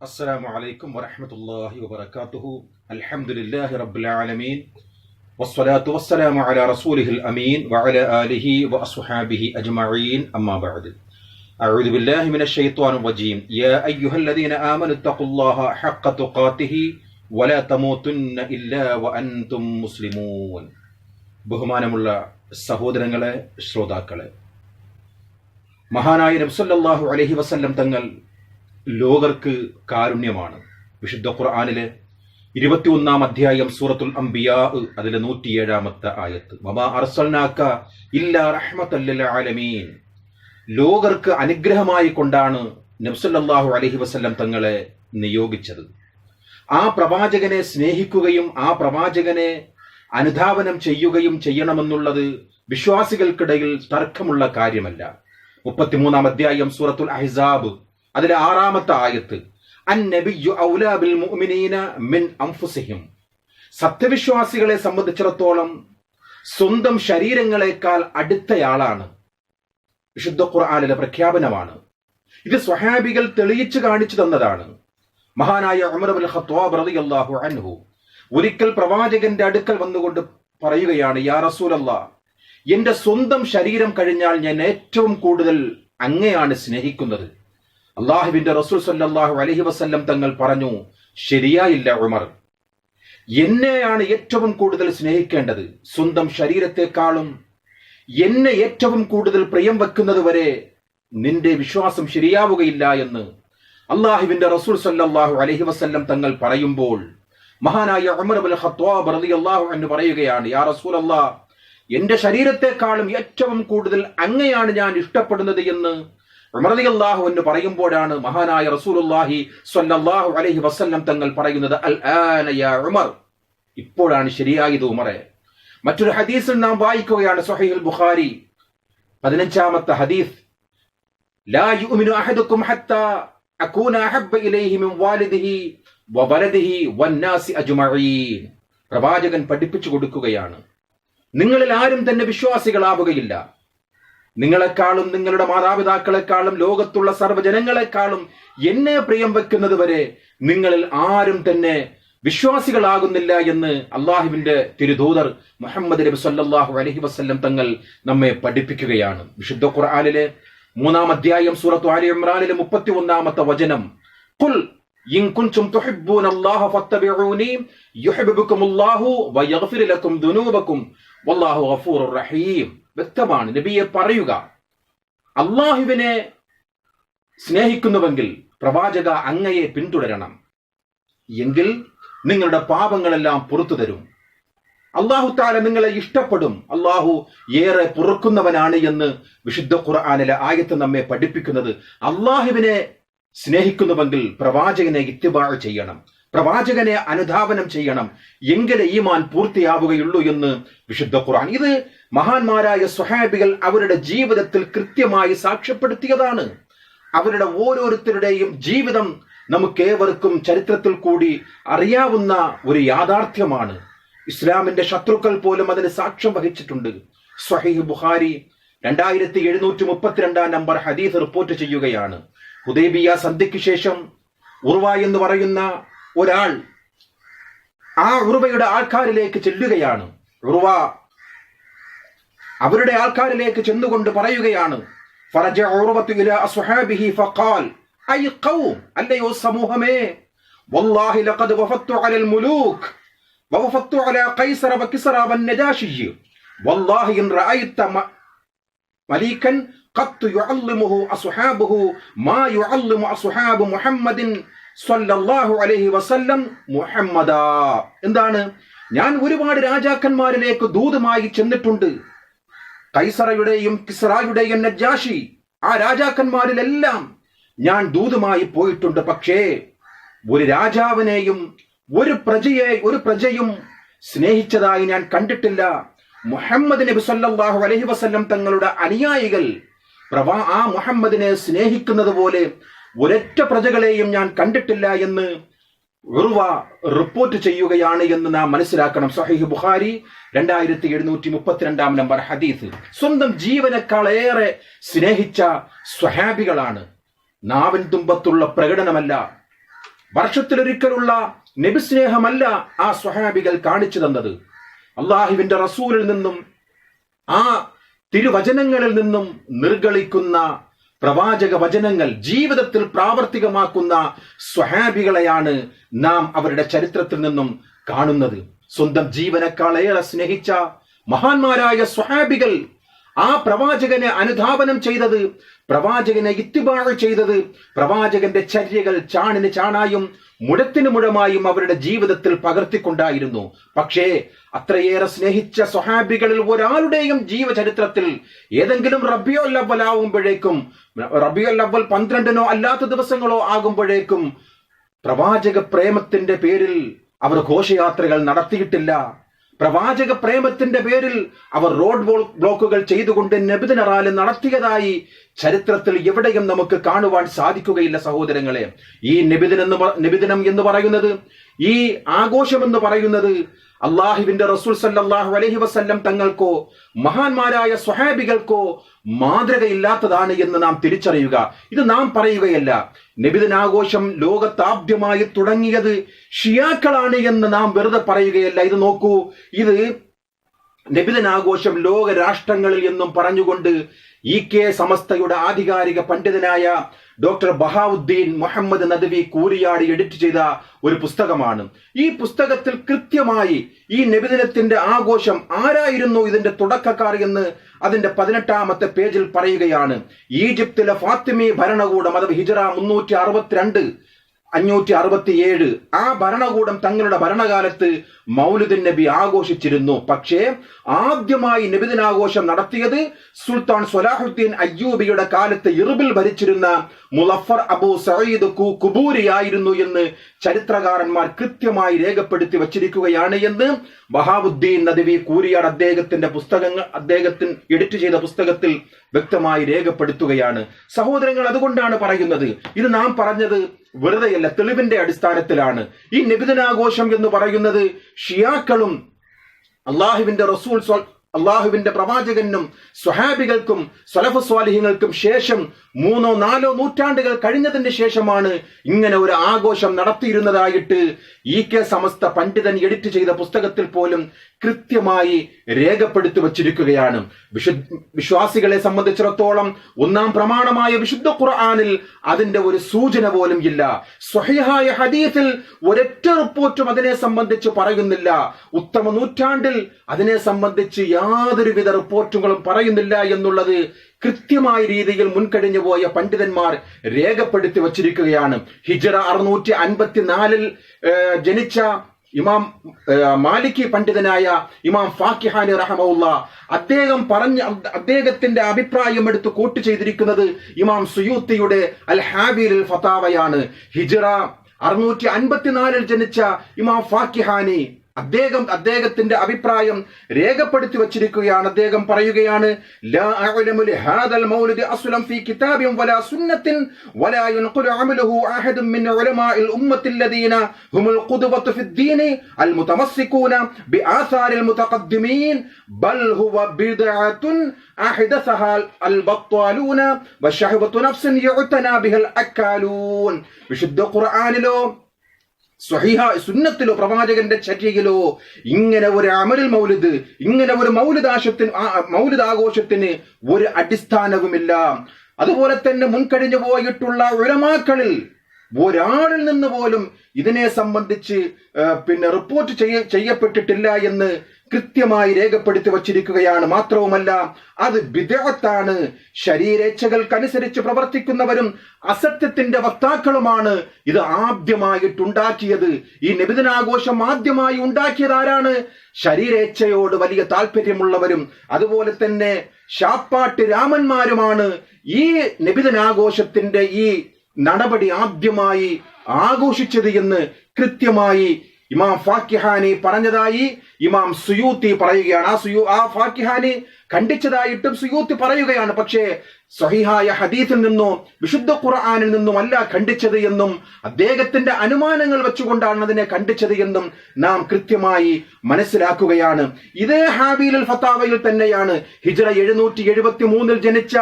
السلام عليكم ورحمة الله وبركاته الحمد لله رب العالمين والصلاة والسلام على رسوله الأمين وعلى آله وأصحابه أجمعين أما بعد أعوذ بالله من الشيطان الرجيم يا أيها الذين آمنوا اتقوا الله حق تقاته ولا تموتن إلا وأنتم مسلمون ബഹുമാനമുള്ള സഹോദരങ്ങളെ ശ്രോതാക്കളെ മഹാനായ നബ്സല്ലാഹു അലഹി വസല്ലം തങ്ങൾ ലോകർക്ക് കാരുണ്യമാണ്. വിശുദ്ധ ഖുർആാനിലെ ഇരുപത്തിയൊന്നാം അധ്യായം സൂറത്തുൽ അംബിയാ അതിലെ നൂറ്റിയേഴാമത്തെ ആയത്ത്. മമാ ഇല്ലാ ആലമീൻ. ലോകർക്ക് അനുഗ്രഹമായി കൊണ്ടാണ് നബ്സല്ലാഹു അലഹി വസല്ലം തങ്ങളെ നിയോഗിച്ചത്. ആ പ്രവാചകനെ സ്നേഹിക്കുകയും ആ പ്രവാചകനെ അനുധാവനം ചെയ്യുകയും ചെയ്യണമെന്നുള്ളത് വിശ്വാസികൾക്കിടയിൽ തർക്കമുള്ള കാര്യമല്ല. മുപ്പത്തിമൂന്നാം അധ്യായം സൂറത്തുൽ അഹിസാബ് അതിലെ ആറാമത്തെ ആയത്ത് മിൻ അൻഫുസിഹിം. സത്യവിശ്വാസികളെ സംബന്ധിച്ചിടത്തോളം സ്വന്തം ശരീരങ്ങളെക്കാൾ അടുത്തയാളാണ്. വിശുദ്ധ ഖുർആാനിലെ പ്രഖ്യാപനമാണ്. ഇത് സ്വഹാബികൾ തെളിയിച്ചു കാണിച്ചു തന്നതാണ്. മഹാനായ ഉമർ ഖത്വാബ് റളിയല്ലാഹു അൻഹു ഒരിക്കൽ പ്രവാചകന്റെ അടുക്കൽ വന്നുകൊണ്ട് പറയുകയാണ് യാ റസൂലല്ലാ എന്റെ സ്വന്തം ശരീരം കഴിഞ്ഞാൽ ഞാൻ ഏറ്റവും കൂടുതൽ അങ്ങയാണ് സ്നേഹിക്കുന്നത്. അള്ളാഹുവിന്റെ റസൂൽ സല്ലാഹു അലഹി വസ്ല്ലം തങ്ങൾ പറഞ്ഞു ശരിയായില്ല ഉമർ. എന്നെയാണ് ഏറ്റവും കൂടുതൽ സ്നേഹിക്കേണ്ടത്. സ്വന്തം ശരീരത്തെക്കാളും എന്നെ ഏറ്റവും കൂടുതൽ പ്രിയം വെക്കുന്നത് വരെ നിന്റെ വിശ്വാസം ശരിയാവുകയില്ല എന്ന് അള്ളാഹുവിന്റെ റസൂൽ സല്ലാഹു അലഹി വസ്ല്ലം തങ്ങൾ പറയുമ്പോൾ മഹാനായ ഉമർ അബുൽ ഖത്വാബ് റളിയല്ലാഹു അൻഹു പറയുകയാണ് യാ റസൂൽ അള്ളാഹ് എന്റെ ശരീരത്തെക്കാളും ഏറ്റവും കൂടുതൽ അങ്ങയാണ് ഞാൻ ഇഷ്ടപ്പെടുന്നത് എന്ന് ഉമർദിയല്ലാഹു എന്ന് പറയുമ്പോഴാണ് മഹാനായ റസൂലുള്ളാഹി സ്വല്ലല്ലാഹു അലൈഹി വസല്ലം തങ്ങൾ പറയുന്നത് അൽ ആനയ ഉമർ. ഇപ്പോഴാണ് ശരിയായത് ഉമറെ. മറ്റൊരു ഹദീസിൽ നാം വായിക്കുകയാണ് സ്വഹീഹുൽ ബുഖാരി. പതിനഞ്ചാമത്തെ ഹദീസ് ലാ യുഅ്മിനു അഹദുക്കും ഹത്താ അകൂന അഹബ്ബ ഇലൈഹി മിൻ വാലിദിഹി വവലദിഹി വന്നാസി അജ്മഈൻ. പ്രവാചകൻ പഠിപ്പിച്ചു കൊടുക്കുകയാണ് നിങ്ങളിൽ ആരും തന്നെ വിശ്വാസികളാവുകയില്ല. നിങ്ങളെക്കാളും നിങ്ങളുടെ മാതാപിതാക്കളെക്കാളും ലോകത്തുള്ള സർവജനങ്ങളെക്കാളും എന്നെ പ്രിയം വെക്കുന്നത് വരെ നിങ്ങളിൽ ആരും തന്നെ വിശ്വാസികളാകുന്നില്ല എന്ന് അള്ളാഹുവിന്റെ തിരുദൂതർ മുഹമ്മദ് നബി സല്ലാഹു അലഹി വസ്ല്ലം തങ്ങൾ നമ്മെ പഠിപ്പിക്കുകയാണ്. വിശുദ്ധ ഖുർആാനിലെ മൂന്നാം അധ്യായം സൂറത്ത് ആലി ഇമ്രാനിലെ മുപ്പത്തി ഒന്നാമത്തെ വചനം കുൽ റഹീം. വ്യക്തമാണ്. നബിയെ പറയുക. അള്ളാഹുവിനെ സ്നേഹിക്കുന്നുവെങ്കിൽ പ്രവാചക അങ്ങയെ പിന്തുടരണം. എങ്കിൽ നിങ്ങളുടെ പാപങ്ങളെല്ലാം പുറത്തു തരും. അള്ളാഹു താല നിങ്ങളെ ഇഷ്ടപ്പെടും. അള്ളാഹു ഏറെ പുറക്കുന്നവനാണ് എന്ന് വിശുദ്ധ ഖുർആാനിലെ ആയത്ത് നമ്മെ പഠിപ്പിക്കുന്നത്. അള്ളാഹുവിനെ സ്നേഹിക്കുന്നുവെങ്കിൽ പ്രവാചകനെ ഇത്തിബാഴ് ചെയ്യണം. പ്രവാചകനെ അനുധാവനം ചെയ്യണം. എങ്കിലേ ഈമാൻ പൂർത്തിയാവുകയുള്ളൂ എന്ന് വിശുദ്ധ ഖുർആൻ. ഇത് മഹാന്മാരായ സുഹാബികൾ അവരുടെ ജീവിതത്തിൽ കൃത്യമായി സാക്ഷ്യപ്പെടുത്തിയതാണ്. അവരുടെ ഓരോരുത്തരുടെയും ജീവിതം നമുക്കേവർക്കും ചരിത്രത്തിൽ കൂടി അറിയാവുന്ന ഒരു യാഥാർത്ഥ്യമാണ്. ഇസ്ലാമിന്റെ ശത്രുക്കൾ പോലും അതിന് സാക്ഷ്യം വഹിച്ചിട്ടുണ്ട്. സ്വഹീഹ് ബുഹാരി രണ്ടായിരത്തി എഴുന്നൂറ്റി മുപ്പത്തിരണ്ടാം നമ്പർ ഹദീസ് റിപ്പോർട്ട് ചെയ്യുകയാണ്. ഹുദൈബിയ സന്ധ്യയ്ക്ക് ശേഷം ഉർവ എന്ന് പറയുന്ന ഒരാൾ ആ ഉറുവയുടെ ആൾക്കാരിലേക്ക് ചെല്ലുകയാണ് ഉറുവ അവരുടെ ആൾക്കാരിലേക്ക് ചെന്നുകൊണ്ട് പറയുകയാണ് അല്ലയോ സമൂഹമേ വല്ലാഹി ലഖദ് വഫത്തു അലൽ മുലൂക് ووفدت على قيصر وكسرى والنجاشي والله إن رأيت مليكا قد يعلمه أصحابه ما يعلم أصحاب محمد സല്ലല്ലാഹു അലൈഹി വസല്ലം മുഹമ്മദ. എന്താണ്? ഞാൻ ഒരുപാട് രാജാക്കന്മാരിലേക്ക് ദൂതുമായി ചെന്നിട്ടുണ്ട്. കൈസറയുടെയും കിസ്റായുടെയും നജാഷി ആ രാജാക്കന്മാരിലെല്ലാം ഞാൻ ദൂതുമായി പോയിട്ടുണ്ട്. പക്ഷേ ഒരു രാജാവിനെയും ഒരു പ്രജയെ ഒരു പ്രജയും സ്നേഹിച്ചതായി ഞാൻ കണ്ടിട്ടില്ല. മുഹമ്മദ് നബി സല്ലാഹു അലഹി വസല്ലം തങ്ങളുടെ അനുയായികൾ പ്രവാ ആ മുഹമ്മദിനെ സ്നേഹിക്കുന്നത് പോലെ ഒരൊറ്റ പ്രജകളെയും ഞാൻ കണ്ടിട്ടില്ല എന്ന് ഉറുവ റിപ്പോർട്ട് ചെയ്യുകയാണ് എന്ന് നാം മനസ്സിലാക്കണം. സഹീഹ് ബുഖാരി രണ്ടായിരത്തി എഴുന്നൂറ്റി മുപ്പത്തിരണ്ടാം നമ്പർ ഹദീസ്. സ്വന്തം ജീവനേക്കാളേറെ സ്നേഹിച്ച സ്വഹാബികളാണ്. നാവിൻ തുമ്പത്തുള്ള പ്രകടനമല്ല വർഷത്തിലൊരിക്കലുള്ള നബിസ്നേഹമല്ല ആ സ്വഹാബികൾ കാണിച്ചു തന്നത്. അള്ളാഹുവിന്റെ റസൂലിൽ നിന്നും ആ തിരുവചനങ്ങളിൽ നിന്നും നിർഗളിക്കുന്ന പ്രവാചക വചനങ്ങൾ ജീവിതത്തിൽ പ്രാവർത്തികമാക്കുന്ന സ്വഹാബികളെയാണ് നാം അവരുടെ ചരിത്രത്തിൽ നിന്നും കാണുന്നത്. സ്വന്തം ജീവനക്കാളേറെ സ്നേഹിച്ച മഹാന്മാരായ സ്വഹാബികൾ ആ പ്രവാചകനെ അനുധാപനം ചെയ്തത് പ്രവാചകനെ ഇത്തിബാഴ് ചെയ്തത് പ്രവാചകന്റെ ചര്യകൾ ചാണിന് ചാണായും മുഴത്തിന് മുഴമായും അവരുടെ ജീവിതത്തിൽ പകർത്തിക്കൊണ്ടായിരുന്നു. പക്ഷേ അത്രയേറെ സ്നേഹിച്ച സ്വഹാബികളിൽ ഒരാളുടെയും ജീവചരിത്രത്തിൽ ഏതെങ്കിലും റബിയോ ലവൽ ആവുമ്പോഴേക്കും റബിയോ ലവൽ പന്ത്രണ്ടിനോ അല്ലാത്ത ദിവസങ്ങളോ ആകുമ്പോഴേക്കും പ്രവാചക പ്രേമത്തിന്റെ പേരിൽ അവർ ഘോഷയാത്രകൾ നടത്തിയിട്ടില്ല. പ്രവാചക പ്രേമത്തിന്റെ പേരിൽ അവർ റോഡ് ബ്ലോക്കുകൾ ചെയ്തുകൊണ്ട് നബിദിന റാലി നടത്തിയതായി ചരിത്രത്തിൽ എവിടെയും നമുക്ക് കാണുവാൻ സാധിക്കുകയില്ല സഹോദരങ്ങളെ. ഈ നബിദിൻ എന്ന് നബിദിനം എന്ന് പറയുന്നത് ഈ ആഘോഷം എന്ന് പറയുന്നത് അള്ളാഹുവിന്റെ റസൂൽ സല്ലാഹു അലഹി വസ്ല്ലം തങ്ങൾക്കോ മഹാന്മാരായ സ്വഹാബികൾക്കോ മാതൃകയില്ലാത്തതാണ് എന്ന് നാം തിരിച്ചറിയുക. ഇത് നാം പറയുകയല്ല. നബിദിനാഘോഷം ലോകത്താദ്യമായി തുടങ്ങിയത് ഷിയാക്കളാണ് എന്ന് നാം വെറുതെ പറയുകയല്ല. ഇത് നോക്കൂ. ഇത് നബിദിനാഘോഷം ലോക രാഷ്ട്രങ്ങളിൽ എന്നും പറഞ്ഞുകൊണ്ട് ഇ കെ സമസ്തയുടെ ആധികാരിക പണ്ഡിതനായ ഡോക്ടർ ബഹാവുദ്ദീൻ മുഹമ്മദ് നദവി കൂരിയാടി എഡിറ്റ് ചെയ്ത ഒരു പുസ്തകമാണ്. ഈ പുസ്തകത്തിൽ കൃത്യമായി ഈ നബിദിനത്തിന്റെ ആഘോഷം ആരായിരുന്നു ഇതിന്റെ തുടക്കക്കാർ എന്ന് അതിന്റെ പതിനെട്ടാമത്തെ പേജിൽ പറയുകയാണ്. ഈജിപ്തിലെ ഫാത്തിമി ഭരണകൂടം അഥവാ ഹിജറ മുന്നൂറ്റി അറുപത്തിരണ്ട് അഞ്ഞൂറ്റി അറുപത്തിയേഴ് ആ ഭരണകൂടം തങ്ങളുടെ ഭരണകാലത്ത് മൗലുദിൻ നബി ആഘോഷിച്ചിരുന്നു. പക്ഷേ ആദ്യമായി നബിദിനാഘോഷം നടത്തിയത് സുൽത്താൻ സൊലാഹുദ്ദീൻ അയ്യൂബിയുടെ കാലത്ത് ഇറുബിൽ ഭരിച്ചിരുന്ന മുലഫർ അബു സയ്യിദ് കുബൂരി ആയിരുന്നു എന്ന് ചരിത്രകാരന്മാർ കൃത്യമായി രേഖപ്പെടുത്തി വച്ചിരിക്കുകയാണ് എന്ന് ബഹാബുദ്ദീൻ നദവി കൂരിയാട് അദ്ദേഹത്തിന്റെ പുസ്തകങ്ങൾ അദ്ദേഹത്തിന് എഡിറ്റ് ചെയ്ത പുസ്തകത്തിൽ വ്യക്തമായി രേഖപ്പെടുത്തുകയാണ്. സഹോദരങ്ങൾ അതുകൊണ്ടാണ് പറയുന്നത്. ഇത് നാം പറഞ്ഞത് വെറുതെയല്ല തെളിവിന്റെ അടിസ്ഥാനത്തിലാണ്. ഈ നിബിതനാഘോഷം എന്ന് പറയുന്നത് ഷിയാക്കളും അള്ളാഹുവിന്റെ റസൂൽ അള്ളാഹുവിന്റെ പ്രവാചകനും സ്വഹാബികൾക്കും സ്വലഫ് സ്വാലിഹ്യങ്ങൾക്കും ശേഷം മൂന്നോ നാലോ നൂറ്റാണ്ടുകൾ കഴിഞ്ഞതിന് ശേഷമാണ് ഇങ്ങനെ ഒരു ആഘോഷം നടത്തിയിരുന്നതായിട്ട് ഇ കെ സമസ്ത പണ്ഡിതൻ എഡിറ്റ് ചെയ്ത പുസ്തകത്തിൽ പോലും കൃത്യമായി രേഖപ്പെടുത്തി വച്ചിരിക്കുകയാണ്. വിശു വിശ്വാസികളെ സംബന്ധിച്ചിടത്തോളം ഒന്നാം പ്രമാണമായ വിശുദ്ധ ഖുർആാനിൽ അതിന്റെ ഒരു സൂചന പോലും ഇല്ല. സ്വഹിഹായ ഹദീഫിൽ ഒരൊറ്റ റിപ്പോർട്ടും അതിനെ സംബന്ധിച്ച് പറയുന്നില്ല. ഉത്തമ നൂറ്റാണ്ടിൽ അതിനെ സംബന്ധിച്ച് യാതൊരുവിധ റിപ്പോർട്ടുകളും പറയുന്നില്ല എന്നുള്ളത് കൃത്യമായ രീതിയിൽ മുൻകഴിഞ്ഞു പോയ പണ്ഡിതന്മാർ രേഖപ്പെടുത്തി വച്ചിരിക്കുകയാണ്. ഹിജറ അറുന്നൂറ്റി അൻപത്തിനാലിൽ ജനിച്ച ഇമാം മാലിക്കി പണ്ഡിതനായ ഇമാം ഫാക്കിഹാനി റഹമുള്ള അദ്ദേഹം പറഞ്ഞ അദ്ദേഹത്തിന്റെ അഭിപ്രായം എടുത്ത് കോട്ട് ചെയ്തിരിക്കുന്നത് ഇമാം സുയൂത്തിയുടെ അൽ ഹാബിൽ ഫതാവയാണ്. ഹിജറ അറുന്നൂറ്റി അൻപത്തിനാലിൽ ജനിച്ച ഇമാം ഫാക്കിഹാനി അദ്ദേഹം അദ്ദേഹത്തിന്റെ അഭിപ്രായം രേഖപ്പെടുത്തി വച്ചിരിക്കുകയാണ്. അദ്ദേഹം പറയുകയാണ് വിശുദ്ധ ഖുർആാനിലോ സ്വഹീഹ സുന്നത്തിലോ പ്രവാചകന്റെ ചര്യയിലോ ഇങ്ങനെ ഒരു അമരിൽ മൗലിദ് ഇങ്ങനെ ഒരു മൗലിദാശത്തിന് മൗലിദാഘോഷത്തിന് ഒരു അടിസ്ഥാനവുമില്ല. അതുപോലെ തന്നെ മുൻകഴിഞ്ഞു പോയിട്ടുള്ള ഉലമാക്കളിൽ ഒരാളിൽ നിന്ന് പോലും ഇതിനെ സംബന്ധിച്ച് പിന്നെ റിപ്പോർട്ട് ചെയ്യപ്പെട്ടിട്ടില്ല എന്ന് കൃത്യമായി രേഖപ്പെടുത്തി വച്ചിരിക്കുകയാണ് മാത്രവുമല്ല അത് വിദേഹത്താണ് ശരീരേച്ഛകൾക്കനുസരിച്ച് പ്രവർത്തിക്കുന്നവരും അസത്യത്തിന്റെ വക്താക്കളുമാണ് ഇത് ആദ്യമായിട്ടുണ്ടാക്കിയത്. ഈ നബിദിനാഘോഷം ആദ്യമായി ഉണ്ടാക്കിയത് ആരാണ്? ശരീരേച്ഛയോട് വലിയ താല്പര്യമുള്ളവരും അതുപോലെ തന്നെ ഷാപ്പാട്ട് രാമന്മാരുമാണ്. ഈ നബിദിനാഘോഷത്തിന്റെ ഈ നടപടി ആദ്യമായി ആഘോഷിച്ചത് എന്ന് കൃത്യമായി ഇമാം ഫാക്കിഹാനി പറഞ്ഞതായി ഇമാം സുയൂത്തി പറയുകയാണ്. ആ സുയൂ ആ ഫാക്കിഹാനി ഖണ്ഡിച്ചതായിട്ടും സുയൂത്തി പറയുകയാണ്. പക്ഷേ സഹിഹായ ഹദീസിൽ നിന്നോ വിശുദ്ധ ഖുർആാനിൽ നിന്നും അല്ല ഖണ്ഡിച്ചത് എന്നും അദ്ദേഹത്തിന്റെ അനുമാനങ്ങൾ വെച്ചുകൊണ്ടാണ് അതിനെ ഖണ്ഡിച്ചത് എന്നും നാം കൃത്യമായി മനസ്സിലാക്കുകയാണ്. ഇതേ ഹാബീൽ ഫത്താവയിൽ തന്നെയാണ് ഹിജറ എഴുന്നൂറ്റി എഴുപത്തി മൂന്നിൽ ജനിച്ച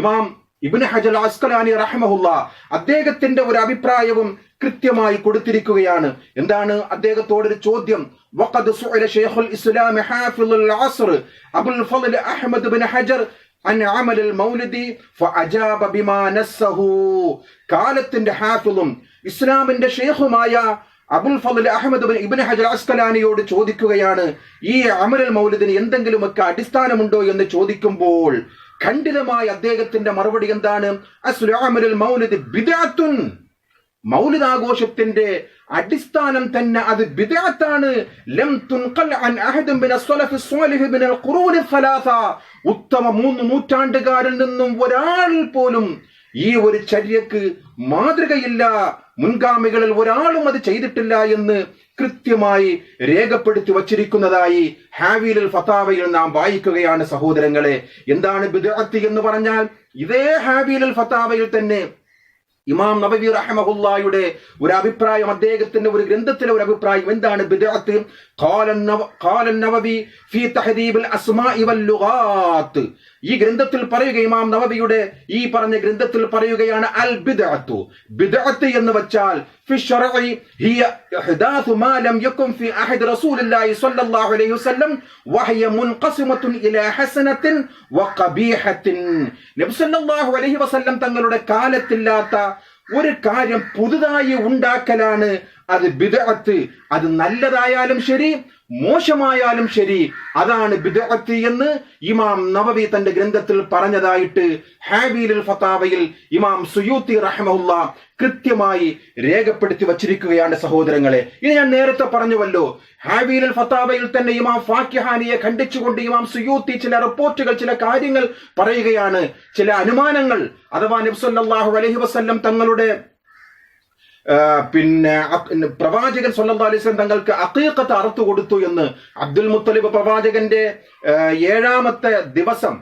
ഇമാം ഇബിൻ ഹജൽ അസ്കലാനി റഹ്മഹുല്ല. അദ്ദേഹത്തിന്റെ ഒരു അഭിപ്രായവും കൃത്യമായി കൊടുത്തിരിക്കുകയാണ്. എന്താണ് അദ്ദേഹത്തോട് ഒരു ചോദ്യം? വഖദ് سئل شيخ الإسلام حافظ അസ്ർ അബുൽ الفضل അഹ്മദ് بن ഹജർ അൻ عمل മൗലിദി ഫഅജാബ ബിമാ നസ്സഹു. കാലത്തിന്റെ ഹാഫിളും ഇസ്ലാമിന്റെ ഷെയ്ഖുമായ Abul Fadl Ahmad bin Ibn Hajar അസ്കലാനിയോട് ചോദിക്കുകയാണ് ഈ അമരൽ മൗലിദിന് എന്തെങ്കിലും ഒക്കെ അടിസ്ഥാനമുണ്ടോ എന്ന് ചോദിക്കുമ്പോൾ? ഖണ്ഡിതമായ അദ്ദേഹത്തിന്റെ മറുപടി എന്താണ്? അസ്ലാമൽ മൗലിദ് ബിദഅത്തുൻ. മൗലിദ് ആഘോഷത്തിന്റെ അടിസ്ഥാനം തന്നെ അത് ബിദാത്താണ്. അൻ ഉത്തമ മൂന്ന് നൂറ്റാണ്ടുകാരിൽ നിന്നും ഒരാൾ പോലും ഈ ഒരു ചര്യക്ക് മാതൃകയില്ല. മുൻഗാമികളിൽ ഒരാളും അത് ചെയ്തിട്ടില്ല എന്ന് കൃത്യമായി രേഖപ്പെടുത്തി വച്ചിരിക്കുന്നതായി ഹാവീലുൽ ഫത്താവയിൽ നാം വായിക്കുകയാണ് സഹോദരങ്ങളെ. എന്താണ് ബിദാത്തി എന്ന് പറഞ്ഞാൽ ഇതേ ഹാവീലുൽ ഫത്താവയിൽ തന്നെ ഇമാം നബവി റഹമഹുല്ലായുടെ ഒരു അഭിപ്രായം അദ്ദേഹത്തിന്റെ ഒരു ഗ്രന്ഥത്തിലെ ഒരു അഭിപ്രായം എന്താണ്? ബിദ്അത്ത് ഈ ഗ്രന്ഥത്തിൽ പറയുക ഇമാം നവബിയുടെ ഈ പറഞ്ഞ ഗ്രന്ഥത്തിൽ പറയുകയാണ് അൽ ബിദഅത്തു. ബിദഅത്ത് എന്ന് വെച്ചാൽ ഫി ശർഇ ഹിയ ഇഹ്ദാഥു മാ ലം യകും ഫി അഹദ് റസൂലില്ലാഹി സ്വല്ലല്ലാഹു അലൈഹി വസല്ലം വഹിയ മുൻഖസിമത്തുൻ ഇലാ ഹസനത്തിൻ വ ഖബീഹത്തിൻ. നബി സ്വല്ലല്ലാഹു അലൈഹി വസല്ലം തങ്ങളുടെ കാലത്തില്ലാത്ത ഒരു കാര്യം പുതുതായി ഉണ്ടാക്കലാണ് അത് ബിദഅത്ത് അത് നല്ലതായാലും ശരി മോശമായാലും ശരി. അതാണ് ബിദഅത്ത് എന്ന് ഇമാം നവവി തന്റെ ഗ്രന്ഥത്തിൽ പറഞ്ഞതായിട്ട് ഹാബീലുൽ ഫതാവയിൽ ഇമാം സുയൂത്തി റഹ്മഹുല്ല കൃത്യമായി രേഖപ്പെടുത്തി വച്ചിരിക്കുകയാണ് സഹോദരങ്ങളെ. ഇത് ഞാൻ നേരത്തെ പറഞ്ഞുവല്ലോ ഹാബീലുൽ ഫതാവയിൽ തന്നെ ഇമാം ഫാക്കിഹാനിയെ ഖണ്ഡിച്ചുകൊണ്ട് ഇമാം സുയൂത്തി ചില റിപ്പോർട്ടുകൾ ചില കാര്യങ്ങൾ പറയുകയാണ്. ചില അനുമാനങ്ങൾ അഥവാ നബ്സല്ലാഹു അലൈഹി വസല്ലം തങ്ങളുടെ പിന്നെ പ്രവാചകൻ സല്ലല്ലാഹു അലൈഹി വസല്ലം തങ്ങൾക്ക് അക്കീക്കത്ത് അറുത്തു കൊടുത്തു എന്ന് അബ്ദുൽ മുത്തലിബ് പ്രവാചകന്റെ ഏഴാമത്തെ ദിവസം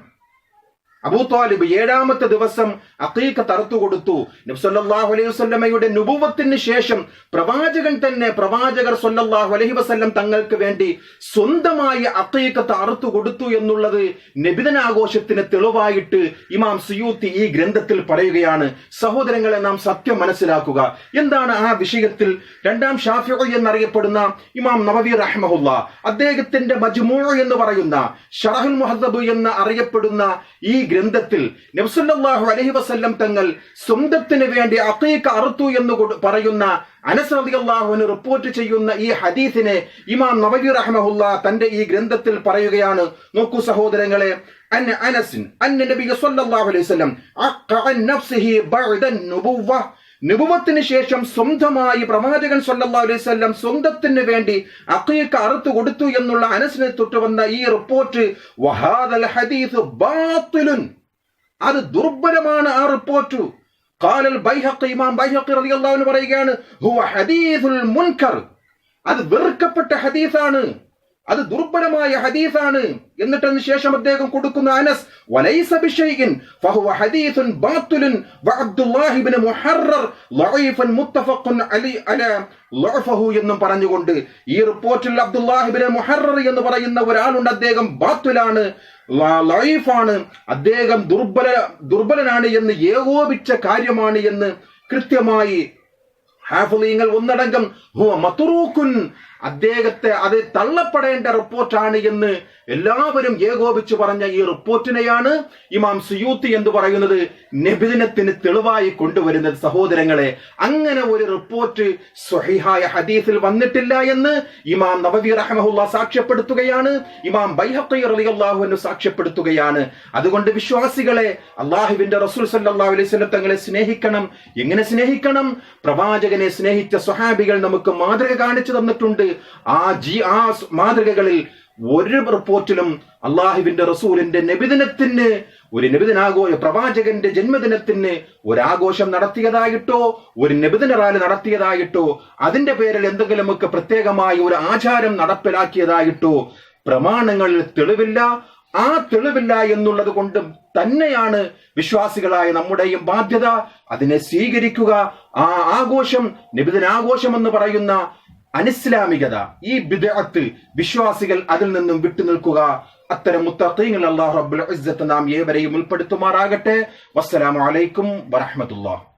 അബൂ താലിബ് ഏഴാമത്തെ ദിവസം അഖീഖത്ത് തറുത്തു കൊടുത്തു. നബി സല്ലല്ലാഹു അലൈഹി വസല്ലമയുടെ നുബുവത്തിന് ശേഷം പ്രവാചകൻ തന്നെ പ്രവാചകർ സല്ലല്ലാഹു അലൈഹി വസല്ലം തങ്ങൾക്ക് വേണ്ടി സ്വന്തമായി അഖീഖത്ത് തറുത്തു കൊടുത്തു എന്നുള്ളത് നബിതനാഘോഷത്തിന് തെളിവായിട്ട് ഇമാം സുയൂത്തി ഈ ഗ്രന്ഥത്തിൽ പറയുകയാണ്. സഹോദരങ്ങളെ നാം സത്യം മനസ്സിലാക്കുക. എന്താണ് ആ വിഷയത്തിൽ രണ്ടാം ഷാഫി എന്നറിയപ്പെടുന്ന ഇമാം നവവി റഹ്മഹുല്ല. അദ്ദേഹത്തിന്റെ മജ്മൂ എന്ന് പറയുന്ന ഷറഹുൽ മുഹദ്ദബ് എന്ന് അറിയപ്പെടുന്ന ഈ ഗ്രന്ഥത്തിൽ നബ്സല്ലാഹു അലഹി വസ്ല്ലം തങ്ങൾ സ്വന്തത്തിന് വേണ്ടി അഖീഖ അറുത്തു എന്ന് പറയുന്ന അനസ് റളിയല്ലാഹുവിന് റിപ്പോർട്ട് ചെയ്യുന്ന ഈ ഹദീസിനെ ഇമാം നവവി റഹ്മഹുല്ല തന്റെ ഈ ഗ്രന്ഥത്തിൽ പറയുകയാണ്. നോക്കൂ സഹോദരങ്ങളെ അൻ അനസിൻ അൻ നബി സല്ലല്ലാഹു അലൈഹി വസല്ലം അഖ അൻ നഫ്സിഹി ബഅദ നുബുവ്വ നിബുവത്തിന് ശേഷം സ്വന്തമായി പ്രവാചകൻ സല്ലാ അലൈഹി വസല്ലം സ്വന്തത്തിന് വേണ്ടി അഖീഖ അറുത്തു കൊടുത്തു എന്നുള്ള അനസിനെ തൊട്ട് വന്ന ഈ റിപ്പോർട്ട് വഹാദൽ ഹദീസ് ബാത്തുലുൻ. അത് ദുർബലമാണ് ആ റിപ്പോർട്ട് ഖാലൽ ബൈഹഖി ഇമാം ബൈഹഖി റളിയല്ലാഹു അൻഹു പറയുകയാണ് ഹുവ ഹദീസുൽ മുൻകർ. അത് വെറുക്കപ്പെട്ട ഹദീസാണ്. അത് ദുർബലമായ ഹദീസാണ്. എന്നിട്ടതിന് ശേഷം അദ്ദേഹം കൊടുക്കുന്ന അനസ് വലൈസ ബിഷൈഇൻ ഫഹുവ ഹദീസുൻ ബാത്തുലുൻ വ അബ്ദുല്ലാഹി ഇബ്നു മുഹറർ ലഈഫൻ മുത്തഫഖുൻ അലി അല ലഅഫഹു എന്നും പറഞ്ഞുകൊണ്ട് ഈ റിപ്പോർട്ടിൽ അബ്ദുല്ലാഹി ഇബ്നു മുഹറർ എന്ന് പറയുന്ന ഒരാളുണ്ട്. അദ്ദേഹം ബാത്തിലാണ് ല- ലഈഫാണ്. അദ്ദേഹം ദുർബല ദുർബലനാണ് എന്ന് ഏകോപിച്ച കാര്യമാണ് എന്ന് കൃത്യമായി ഹാഫുലിങ്ങൾ ഒന്നടങ്കം ഹുവ മത്തുറൂക്കുൻ അദ്ദേഹത്തെ അത് തള്ളപ്പെടേണ്ട റിപ്പോർട്ടാണ് എന്ന് എല്ലാവരും ഏകോപിച്ചു പറഞ്ഞ ഈ റിപ്പോർട്ടിനെയാണ് ഇമാം സുയൂത്തി എന്ന് പറയുന്നത്? നബിദിനത്തിന് തെളിവായി കൊണ്ടുവരുന്നത് സഹോദരങ്ങളെ. അങ്ങനെ ഒരു റിപ്പോർട്ട് സ്വഹിഹായ ഹദീസിൽ വന്നിട്ടില്ല എന്ന് ഇമാം നബവി റഹ്മഹുല്ല സാക്ഷ്യപ്പെടുത്തുകയാണ്. ഇമാം ബൈഹഖി റളിയല്ലാഹു അൻഹു സാക്ഷ്യപ്പെടുത്തുകയാണ്. അതുകൊണ്ട് വിശ്വാസികളെ അള്ളാഹുവിന്റെ റസൂൽ സല്ലല്ലാഹു അലൈഹി വസല്ലം തങ്ങളെ സ്നേഹിക്കണം. എങ്ങനെ സ്നേഹിക്കണം? പ്രവാചകനെ സ്നേഹിച്ച സ്വഹാബികൾ നമുക്ക് മാതൃക കാണിച്ചു തന്നിട്ടുണ്ട്. ആ ജി ആ മാതൃകകളിൽ ഒരു റിപ്പോർട്ടിലും അള്ളാഹുവിന്റെ റസൂലിന്റെ നബിദിനത്തിന് ഒരു നബിദിനാഘോ പ്രവാചകന്റെ ജന്മദിനത്തിന് ഒരാഘോഷം നടത്തിയതായിട്ടോ ഒരു നബിദിന റാലി നടത്തിയതായിട്ടോ അതിന്റെ പേരിൽ എന്തെങ്കിലുമൊക്കെ പ്രത്യേകമായ ഒരു ആചാരം നടപ്പിലാക്കിയതായിട്ടോ പ്രമാണങ്ങളിൽ തെളിവില്ല. ആ തെളിവില്ല എന്നുള്ളത് കൊണ്ടും തന്നെയാണ് വിശ്വാസികളായ നമ്മുടെയും ബാധ്യത. അതിനെ സ്വീകരിക്കുക. ആ ആഘോഷം നിബിദിനാഘോഷം എന്ന് പറയുന്ന അനിസ്ലാമികത ഈ ബിദഅത്ത് വിശ്വാസികൾ അതിൽ നിന്നും വിട്ടുനിൽക്കുക അത്തരം മുത്തഖീങ്ങൾ അല്ലാഹു റബ്ബുൽ ഇസ്സത്ത് നാം ഏവരെയും ഉൾപ്പെടുത്തുമാറാകട്ടെ. വസ്സലാമു അലൈക്കും വറഹ്മത്തുള്ളാഹി.